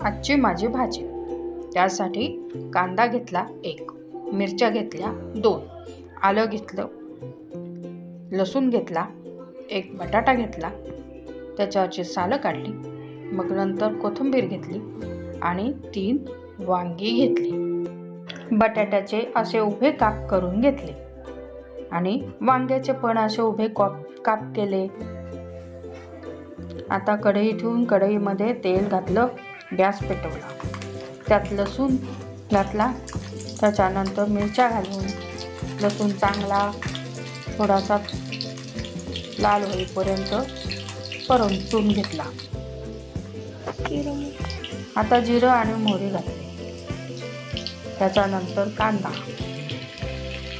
आजची माझी भाजी. त्यासाठी कांदा घेतला एक मिरच्या घेतल्या दोन आलं घेतलं लसूण घेतला एक बटाटा घेतला त्याच्यावरची सालं काढली मग नंतर कोथिंबीर घेतली आणि तीन वांगी घेतली. बटाट्याचे असे उभे काप करून घेतले आणि वांग्याचे पण असे उभे कॉप काप केले. आता कढई ठेवून कढईमध्ये तेल घातलं. गॅस पेटवला. त्यात लसूण घातला. त्याच्यानंतर मिरच्या घालून लसूण चांगला थोडासा लाल होईपर्यंत परतून घेतला. आता जिरं आणि मोहरी घातली त्याच्यानंतर कांदा.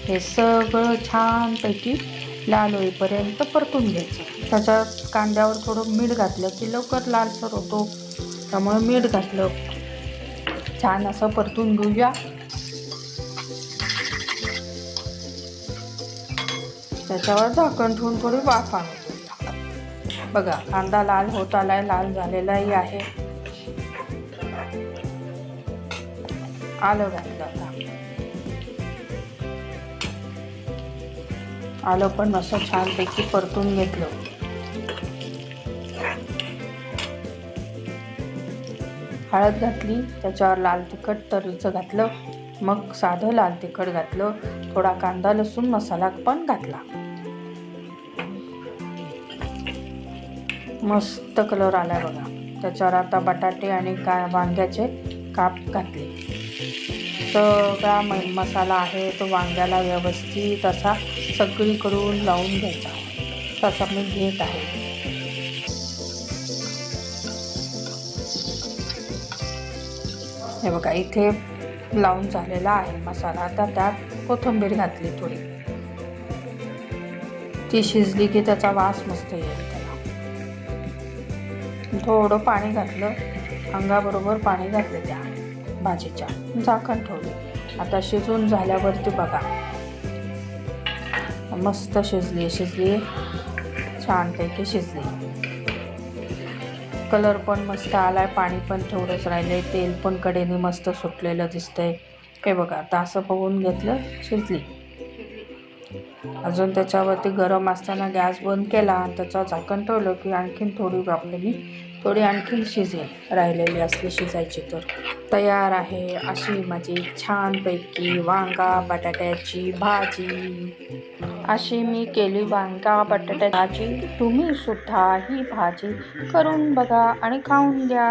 हे सगळं छानपैकी लाल होईपर्यंत परतून घ्यायचं. त्याच्यात कांद्यावर थोडं मीठ घातलं की लवकर लालसर होतो. त्यामुळे मीठ घातलं. छान असं परतून घेऊया. त्याच्यावर झाकण ठेवून थोडी वाफ आणून बघा कांदा लाल होत आलाय लाल झालेलाही आहे. आलं घातलं आता. आलं पण असं छानपैकी परतून घेतलं. हळद घातली त्याच्यावर लाल तिखट तरीचं घातलं मग साधं लाल तिखट घातलं थोडा कांदा लसूण मसाला पण घातला. मस्त कलर आला बघा. त्याच्यावर आता बटाटे आणि का वांग्याचे काप घातले. सगळा म मसाला आहे तो वांग्याला व्यवस्थित असा सगळीकडून लावून घ्यायचा. तसा मी घेत आहे. हे बघा इथे लावून झालेला आहे मसाला. आता त्यात कोथिंबीर घातली थोडी. ती शिजली की त्याचा वास मस्त येईल त्याला. थोडं पाणी घातलं. अंगाबरोबर पाणी घातलं त्या भाजीच्या. झाकण ठेवले. आता शिजून झाल्यावरती बघा. मस्त शिजली शिजली. छानपैकी शिजली. कलर पण मस्त आला आहे पाणी पण ठेवंच राहिलं आहे तेल पण कडेने मस्त सुटलेलं दिसतं आहे हे बघा आता असं बघून घेतलं शिजली. अजून त्याच्यावरती गरम असताना गॅस बंद केला आणि त्याच्यावर झाकण ठेवलं की आणखीन थोडी आपली थोडी आणखीन शिजेल राहिलेली असली शिजायची तर. तयार आहे अशी माझी छानपैकी वांगा बटाट्याची भाजी. अशी मी केली वांगा बटाट्याची तुम्ही सुद्धा ही भाजी करून बघा आणि खाऊन घ्या.